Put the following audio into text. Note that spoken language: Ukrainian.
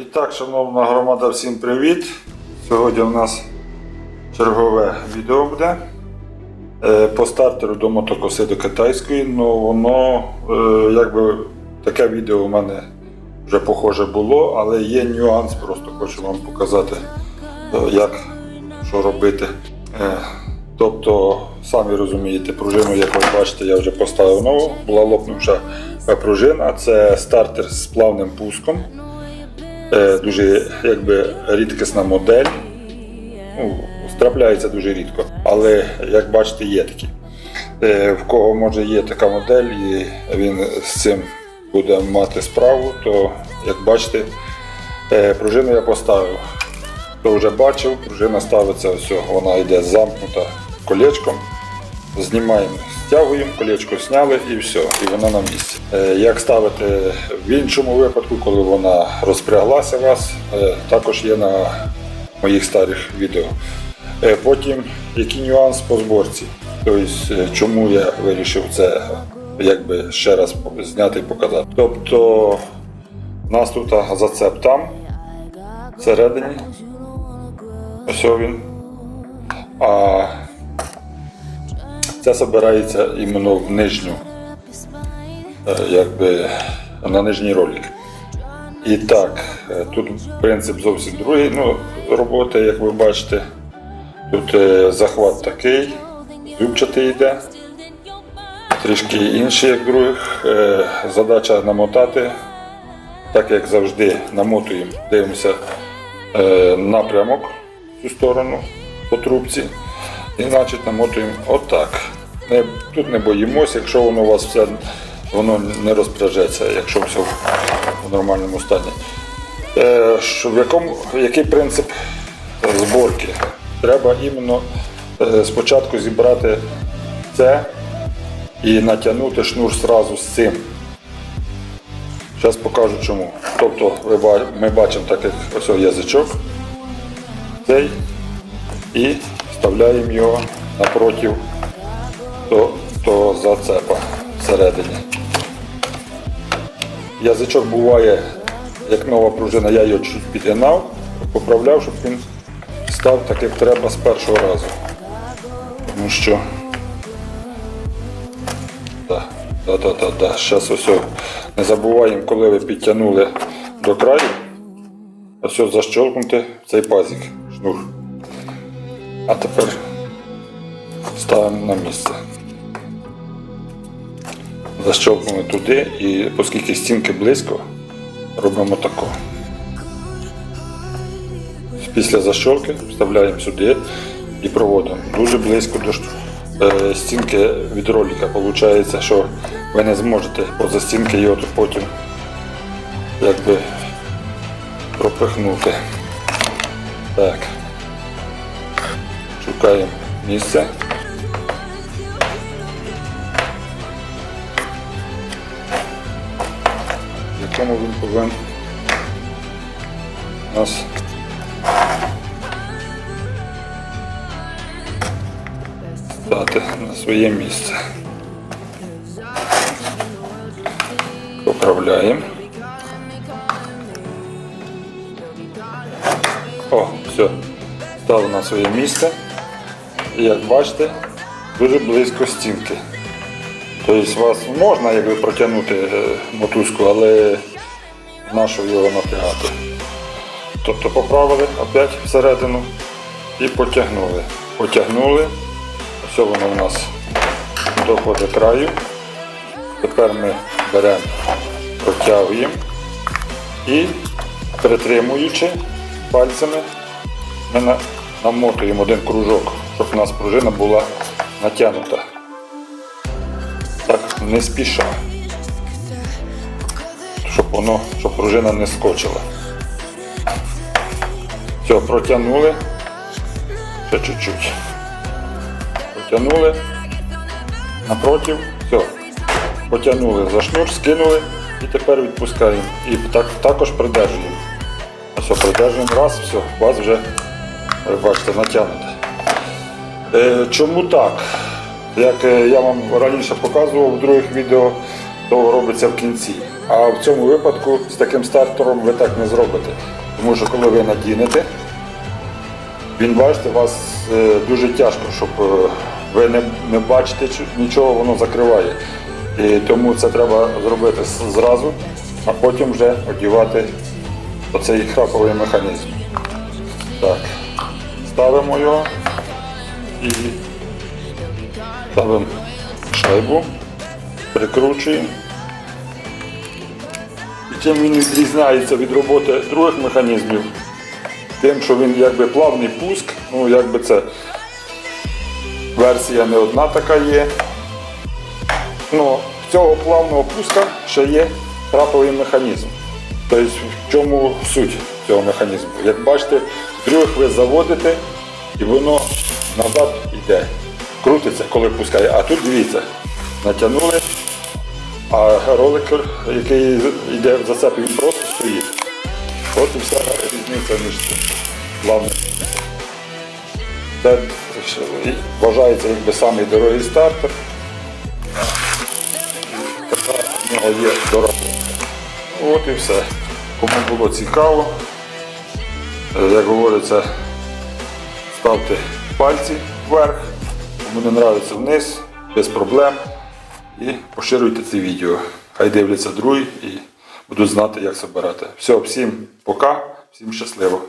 І так, шановна громада, всім привіт! Сьогодні у нас чергове відео буде. Е, По стартеру до мотокоси до китайської, ну воно е, якби таке відео у мене вже похоже було, але є нюанс, просто хочу вам показати, е, як що робити. Тобто, самі розумієте, пружину, як ви бачите, я вже поставив нову, була лопнувша пружина, це стартер з плавним пуском. Е, дуже якби рідкісна модель. Ну, трапляється дуже рідко. Але як бачите, є такі. Е, в кого може є така модель, і він з цим буде мати справу, то як бачите, е, пружину я поставив. Хто вже бачив, пружина ставиться, ось, вона йде замкнута колечком. Знімаємо, стягуємо, колечко зняли і все, і вона на місці. Е, Як ставити в іншому випадку, коли вона розпряглася у вас, е, також є на моїх старих відео. Е, Потім який нюанс по зборці. Тобто, чому я вирішив це якби ще раз зняти і показати. Тобто у нас тут зацеп там, всередині. Ось він. А це збирається іменно в нижню, е, якби на нижній ролик. І так, е, тут принцип зовсім другий ну, роботи, як ви бачите. Тут е, захват такий, зубчатий йде, трішки інший, як других. Задача намотати, так як завжди, намотуємо, дивимося напрямок в цю сторону по трубці. І значить намотуємо отак. Не, тут не боїмося, якщо воно у вас все воно не розпряжеться, якщо все в нормальному стані. Е, що, в якому, який принцип зборки? Треба іменно е, спочатку зібрати це і натягнути шнур зразу з цим. Зараз покажу чому. Тобто ми бачимо так як ось язичок цей і вставляємо його напротив до, до зацепа всередині. Язичок буває, як нова пружина, я його чуть підгинав, поправляв, щоб він став так, як треба з першого разу. Тому що. Так, так, так, так. Зараз ось не забуваємо, коли ви підтягнули до краю, ось защолкнути цей пазик, шнур. А тепер ставимо на місце. Защолкнули туди і оскільки стінки близько, робимо тако. Після защолки вставляємо сюди і проводимо дуже близько до е, стінки від ролика. Получається, що ви не зможете поза стінки його потім якби пропихнути. Так. Шукаємо місце. В якому він повинен нас стати на своє місце. Поправляємо. О, все, став на своє місце. Як бачите, дуже близько стінки. Тобто вас можна якби протягнути е, мотузку, але нащо його напрягати. Тобто поправили опять всередину і потягнули. Потягнули. Ось воно у нас доходить краю. Тепер ми беремо, протягуємо і притримуючи пальцями, ми намотуємо один кружок, щоб у нас пружина була натягнута. Так, не спіша. Щоб воно, щоб пружина не скочила. Все, протягнули. Ще чуть-чуть. Потягнули. Напротив. Все. Потягнули за шнур, скинули і тепер відпускаємо. І так, також придержуємо. Все, придержуємо раз, все, у вас вже, бачите, натягнуте. Е, чому так? Як е, я вам раніше показував в других відео, то робиться в кінці. А в цьому випадку з таким стартером ви так не зробите. Тому що коли ви надінете, він бачите, вас е, дуже тяжко, щоб ви не, не бачите нічого, воно закриває. І тому це треба зробити зразу, а потім вже одягати оцей храповий механізм. Так, ставимо його і ставимо шайбу, прикручуємо. І чим він відрізняється від роботи других механізмів, тим, що він якби плавний пуск, ну якби це версія не одна така є. Ну, цього плавного пуска ще є траповий механізм. Тобто в чому суть цього механізму? Як бачите, других ви заводите і воно назад йде. Крутиться, коли пускає. А тут дивіться, натягнули, а ролик, який йде в зацепі, він просто стоїть. От і вся різниця між цим плавним. Це вважається якби самий дорогий стартер. Така в нього є дорога. От і все. Кому було цікаво, е, як говориться, ставте пальці вверх, кому не подобається вниз, без проблем. І поширюйте це відео. Хай дивляться другі і будуть знати, як збирати. Все, всім пока, всім щасливо.